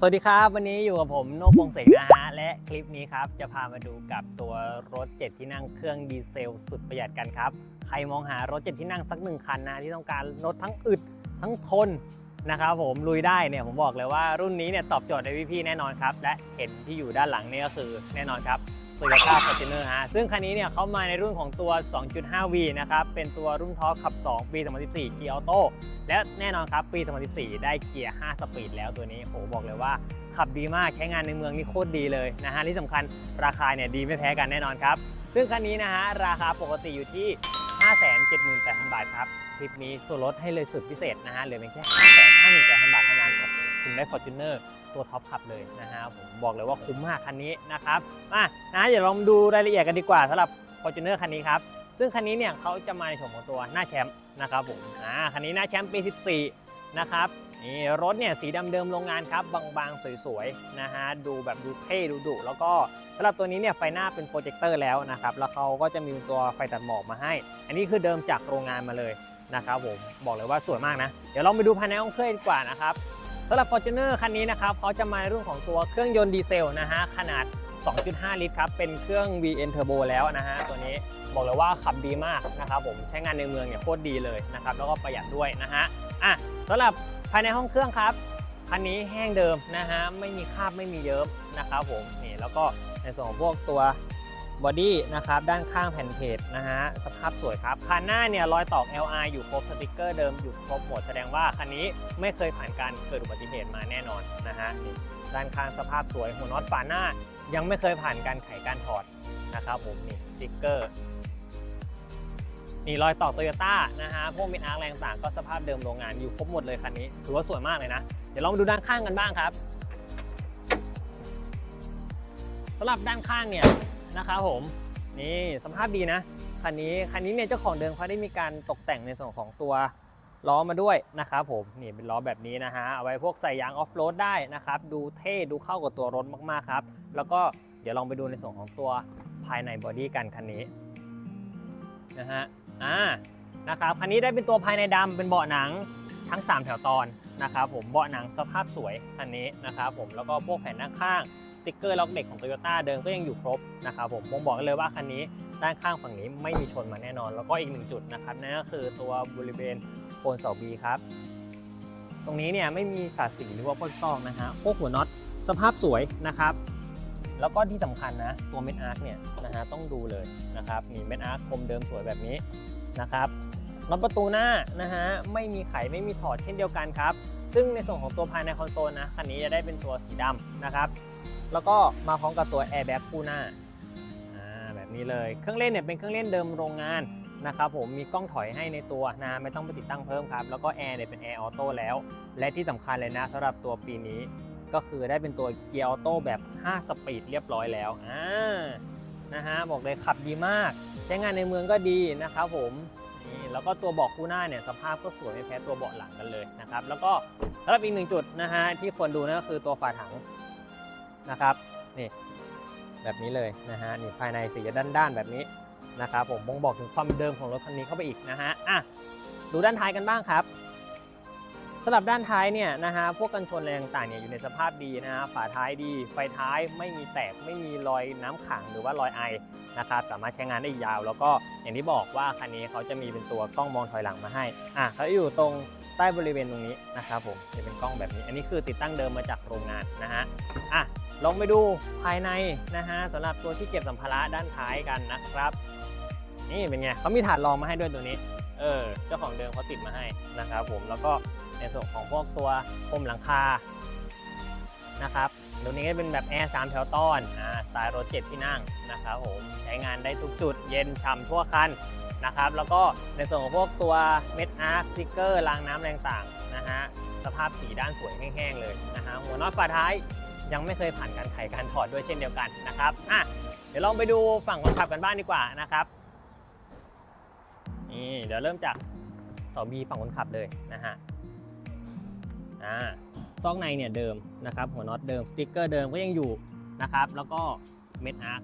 สวัสดีครับ วันนี้อยู่กับผมโนกพงศ์เสกนะฮะและคลิปนี้ครับ จะพามาดูกับตัวรถ 7 ที่นั่งเครื่องดีเซลสุดประหยัดกันครับ ใครมองหารถ 7 ที่นั่งสักหนึ่งคันนะที่ต้องการรถทั้งอึดทั้งทนนะครับผมลุยได้เนี่ยผมบอกเลยว่ารุ่นนี้เนี่ยตอบโจทย์ในพี่ๆแน่นอนครับ และเห็นที่อยู่ด้านหลังนี่ก็คือแน่นอนครับ Toyota Fortuner ฮะ ซึ่งคันนี้เนี่ยเขามาในรุ่นของตัว 2.5V นะครับ เป็นตัวรุ่นท็อปขับ 2 ปี 2014 เกียร์ออโต้ และแน่นอนครับ ปี 2014 ได้เกียร์ 5 สปีดแล้วตัวนี้ โห บอกเลยว่าขับดีมาก ใช้งานในเมืองนี่โคตรดีเลยนะฮะ ที่สำคัญราคาเนี่ยดีไม่แพ้กันแน่นอนครับ ซึ่งคันนี้นะฮะ ราคาปกติอยู่ที่ 578,000 บาทครับ คลิปนี้ส่วนลดให้เลยสุดพิเศษนะฮะ เหลือเพียงแค่558,000 บาทเท่านั้น คุณได้ Fortuner ตัวท็อปขับเลยนะฮะผมบอกเลยว่าคุ้มมากคันนี้นะครับมานะเดี๋ยวลองดูรายละเอียดกันดีกว่าสำหรับ Fortuner คันนี้ครับ ซึ่งคันนี้เนี่ยเขาจะมาในโฉมของตัวหน้าแชมป์นะครับผมอ่าคันนี้หน้าแชมป์ปี 14 นะครับนี่รถเนี่ยสีดำเดิมโรงงานครับบางๆ สวยๆนะฮะดูแบบดูเท่ดูดุแล้วก็สำหรับตัวนี้เนี่ยไฟหน้าเป็นโปรเจคเตอร์แล้วนะครับแล้วเขาก็จะมีตัวไฟตัดหมอกมาให้ อันนี้คือเดิมจากโรงงานมาเลยนะครับผมบอกเลยว่าสวยมากนะ เดี๋ยวเราไปดูภายในห้องเครื่องดีกว่านะครับ สำหรับ Fortuner คันนี้นะครับเขาจะมาในรุ่นของตัวเครื่องยนต์ดีเซลนะฮะขนาด 2.5 ลิตรครับเป็นเครื่อง VN Turbo แล้วนะฮะตัวนี้บอกเลยว่าขับดีมากนะครับผมใช้งานในเมืองเนี่ยโคตรดีเลยนะครับแล้วก็ประหยัดด้วยนะฮะอะสำหรับภายในห้องเครื่องครับคันนี้แห้งเดิมนะฮะไม่มีคราบไม่มีเยิ้มนะครับผมนี่แล้วก็ในส่วนของพวกตัว บอดี้นะครับด้านข้างแผ่นเพจนะฮะสภาพสวยครับคันหน้าเนี่ยรอยตอก LR อยู่ครบสติกเกอร์เดิมอยู่ครบหมดแสดงว่าคันนี้ไม่เคยผ่านการเกิดอุบัติเหตุมาแน่นอนนะฮะด้านข้างสภาพสวยหัวน็อตฝาหน้า ยังไม่เคยผ่านการไขการถอดนะครับผมนี่สติกเกอร์นี่รอยต่อโตโยต้านะฮะพวกมิดอาร์แรงต่างก็สภาพเดิมโรงงานอยู่ครบหมดเลยคันนี้ถือว่าสวยมากเลยนะ เดี๋ยวลองมาดูด้านข้างกันบ้างครับสำหรับด้านข้างเนี่ย นะครับผมนี่สภาพดีนะคันนี้คันนี้เนี่ยเจ้าของเดิมเขาได้มีการตกแต่งในส่วนของตัวล้อมาด้วยนะครับผมนี่เป็นล้อแบบนี้นะฮะเอาไว้พวกใส่ยางออฟโรดได้นะครับดูเท่ดูเข้ากับตัวรถมากๆครับ แล้วก็เดี๋ยวลองไปดูในส่วนของตัวภายในบอดี้กันคันนี้นะฮะอ่านะครับคันนี้ได้เป็นตัวภายในดำเป็นเบาะหนังทั้ง 3 แถวตอนนะครับผมเบาะหนังสภาพสวยคันนี้นะครับผมแล้วก็พวกแผ่นด้านข้าง ติ๊กเกอร์ล็อกเด็กของ Toyota เดิมก็ยังอยู่ครบนะครับผมผมบอกกันเลยว่าคันนี้ด้านข้างฝั่งนี้ไม่มีชนมาแน่นอน แล้วก็อีกหนึ่งจุดนะครับนั่นก็คือตัวบริเวณโคนเสาบีครับ ตรงนี้เนี่ยไม่มีสาดสีหรือว่าป้นซอกนะฮะพวกหัวน็อตสภาพสวยนะครับ แล้วก็ที่สำคัญนะตัวเม็ดอาร์คเนี่ยนะฮะต้องดูเลยนะครับนี่เม็ดอาร์คคมเดิมสวยแบบนี้นะครับน็อตประตูหน้านะฮะไม่มีไขไม่มีถอดเช่นเดียวกันครับ ซึ่งในส่วนของตัวภายในคอนโซลนะคันนี้จะได้เป็นตัวสีดำนะครับ แล้วก็มาพร้อมกับตัวแอร์แบ็กคู่หน้าแบบนี้เลยเครื่องเล่นเนี่ยเป็นเครื่องเล่นเดิมโรงงานนะครับผมมีกล้องถอยให้ในตัวนะไม่ต้องไปติดตั้งเพิ่มครับ แล้วก็แอร์เนี่ยเป็นแอร์ออโต้แล้ว และที่สำคัญเลยนะสำหรับตัวปีนี้ก็คือได้เป็นตัวเกียร์ออโต้แบบ 5 สปีดเรียบร้อยแล้วอ่านะฮะบอกเลยขับดีมาก ใช้งานในเมืองก็ดีนะครับผมนี่แล้วก็ตัวเบาะคู่หน้าเนี่ยสภาพก็สวยไม่แพ้ตัวเบาะหลังกันเลยนะครับแล้วก็สำหรับอีกหนึ่งจุดนะฮะที่ควรดูนั่นก็คือตัวฝาถัง นะครับนี่แบบนี้เลยนะฮะนี่ภายในสีจะด้านๆแบบนี้นะครับผมบ่งบอกถึงความเดิมของรถคันนี้เข้าไปอีกนะฮะอะดูด้านท้ายกันบ้างครับสำหรับด้านท้ายเนี่ยนะฮะพวกกันชนอะไรต่างๆเนี่ยอยู่ในสภาพดีนะฮะฝาท้ายดี ไฟท้ายไม่มีแตกไม่มีรอยน้ำขังหรือว่ารอยไอนะครับสามารถใช้งานได้ยาว แล้วก็อย่างที่บอกว่าคันนี้เขาจะมีเป็นตัวกล้องมองถอยหลังมาให้อะเขาอยู่ตรงใต้บริเวณตรงนี้นะครับผมจะเป็นกล้องแบบนี้ อันนี้คือติดตั้งเดิมมาจากโรงงานนะฮะอะ ลองไปดูภายในนะฮะสำหรับตัวที่เก็บสัมภาระด้านท้ายกันนะครับ นี่เป็นไงเขามีถาดรองมาให้ด้วยตัวนี้ เออเจ้าของเดิมเขาติดมาให้นะครับผมแล้วก็ในส่วนของพวกตัวพรมหลังคานะครับตรงนี้ก็เป็นแบบแอร์3แถวต้อนอ่าสไตล์รถเจ็ดที่นั่งนะครับผมใช้งานได้ทุกจุดเย็นฉ่ำทั่วคันนะครับแล้วก็ในส่วนของพวกตัวเม็ดอาร์สติกเกอร์รางน้ำแรงต่างนะฮะสภาพสีด้านสวยแห้งๆเลยนะฮะหัวน็อตฝาท้าย ยังไม่เคยผ่านการไขการถอดด้วยเช่นเดียวกันนะครับอะเดี๋ยวลองไปดูฝั่งคนขับกันบ้างดีกว่านะครับนี่เดี๋ยวเริ่มจากสาบีฝั่งคนขับเลยนะฮะอ่าซอกในเนี่ยเดิมนะครับ หัวน็อตเดิมสติ๊กเกอร์เดิมก็ยังอยู่นะครับ แล้วก็เม็ดอาร์ค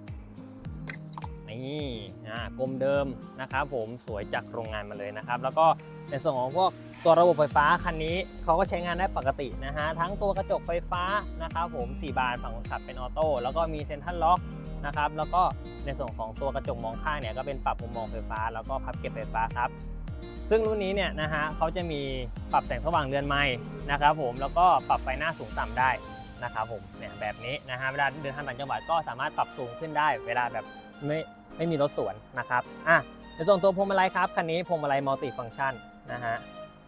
นี่อ่ากลมเดิมนะครับ ผมสวยจากโรงงานมาเลยนะครับ แล้วก็ในส่วนของพวก ตัวระบบไฟฟ้าคันนี้เขาก็ใช้งานได้ปกตินะฮะทั้งตัวกระจกไฟฟ้านะครับผม 4 บานฝั่งคนขับเป็นออโต้แล้วก็มีเซ็นทรัลล็อกนะครับแล้วก็ในส่วนของตัวกระจกมองข้างเนี่ยก็เป็นปรับมุมมองไฟฟ้า แล้วก็พับเก็บไฟฟ้าครับซึ่งรุ่นนี้เนี่ยนะฮะเขาจะมีปรับแสงสว่างเรือนไม้นะครับผมแล้วก็ปรับไฟหน้าสูงต่ำได้นะครับผมเนี่ยแบบนี้นะฮะเวลาเดินทางต่างจังหวัดก็สามารถปรับสูงขึ้นได้ เวลาแบบไม่ไม่มีรถสวนนะครับอะในส่วนตัวพวงมาลัยครับคันนี้พวงมาลัยมัลติฟังก์ชันนะฮะ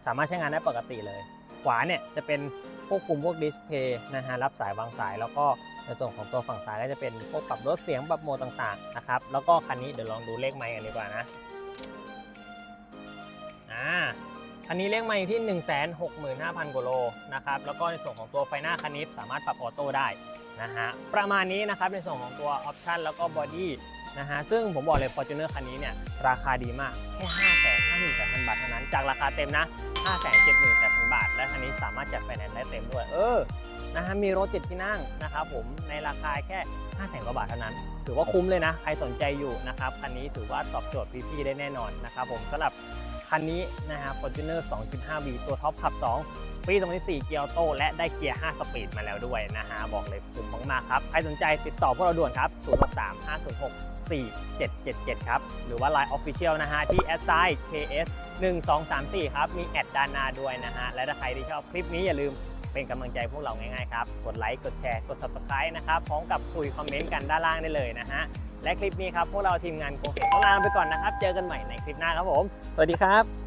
สามารถใช้งานได้ปกติเลย ขวาเนี่ยจะเป็นควบคุมพวกดิสเพย์นะฮะรับสายวางสาย แล้วก็ในส่วนของตัวฝั่งซ้ายก็จะเป็นพวกปรับลดเสียงปรับโหมดต่างๆนะครับแล้วก็คันนี้เดี๋ยวลองดูเลขไมค์กันดีกว่านะอ่าคันนี้เลขไมาอยู่ที่ 165,000กว่าโลนะครับแล้วก็ในส่วนของตัวไฟหน้าคันนี้สามารถปรับออโต้ได้นะฮะประมาณนี้นะครับในส่วนของตัวออปชันแล้วก็บอดี้ นะฮะซึ่งผมบอกเลย Fortuner คันนี้เนี่ยราคาดีมากแค่ 558,000 บาทเท่านั้น จากราคาเต็มนะ 578,000 บาท และคันนี้สามารถจัดไฟแนนซ์ได้เต็มด้วย เออนะฮะมีรถเจ็ดที่นั่งนะครับผมในราคาแค่5แสนกว่าบาทเท่านั้น ถือว่าคุ้มเลยนะ ใครสนใจอยู่นะครับคันนี้ถือว่าตอบโจทย์พี่ๆได้แน่นอนนะครับผมสำหรับ คันนี้นะฮะ Fortuner 2.5V ตัวท็อปขับ 2 ปี 2014 เกียร์ออโต้และได้เกียร์ 5 สปีดมาแล้วด้วยนะฮะ บอกเลยคุ้มมากๆครับ ใครสนใจติดต่อพวกเราด่วนครับ 063 506 4777 ครับ หรือว่า Line Official นะฮะ ที่ s i ks 1234 ครับ มีแอดด้านหน้าด้วยนะฮะ และถ้าใครที่ชอบคลิปนี้อย่าลืมเป็นกำลังใจพวกเราง่ายๆครับ กดไลค์ กดแชร์ กด Subscribe นะครับ พร้อมกับคุยคอมเมนต์กันด้านล่างได้เลยนะฮะ และคลิปนี้ครับพวกเราทีมงานโกเกตต้องลาไปก่อนนะครับ เจอกันใหม่ในคลิปหน้าครับผม สวัสดีครับ